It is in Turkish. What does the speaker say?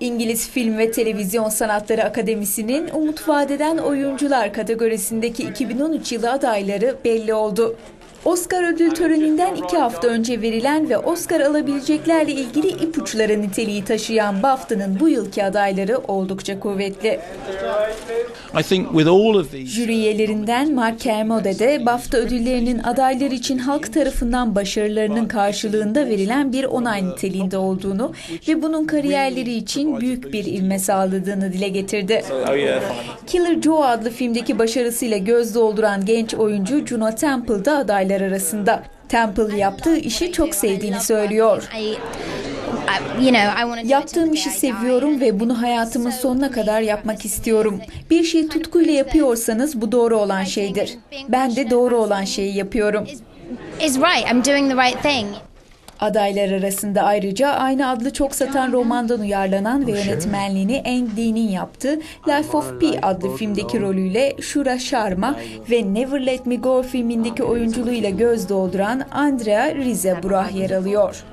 İngiliz Film ve Televizyon Sanatları Akademisi'nin Umut Vadeden Oyuncular kategorisindeki 2013 yılı adayları belli oldu. Oscar ödül töreninden iki hafta önce verilen ve Oscar alabileceklerle ilgili ipuçları niteliği taşıyan BAFTA'nın bu yılki adayları oldukça kuvvetli. Jüri üyelerinden Mark Kermode de BAFTA ödüllerinin adaylar için halk tarafından başarılarının karşılığında verilen bir onay niteliğinde olduğunu ve bunun kariyerleri için büyük bir ilme sağladığını dile getirdi. Killer Joe adlı filmdeki başarısıyla göz dolduran genç oyuncu Juno Temple da adaylar arasında. Temple yaptığı işi çok sevdiğini söylüyor. Yaptığım işi seviyorum ve bunu hayatımın sonuna kadar yapmak istiyorum. Bir şeyi tutkuyla yapıyorsanız bu doğru olan şeydir. Ben de doğru olan şeyi yapıyorum. Adaylar arasında ayrıca aynı adlı çok satan romandan uyarlanan ve yönetmenliğini Ang Lee'nin yaptığı Life of Pi adlı filmdeki rolüyle Shura Sharma ve Never Let Me Go filmindeki oyunculuğuyla göz dolduran Andrea Riseborough yer alıyor.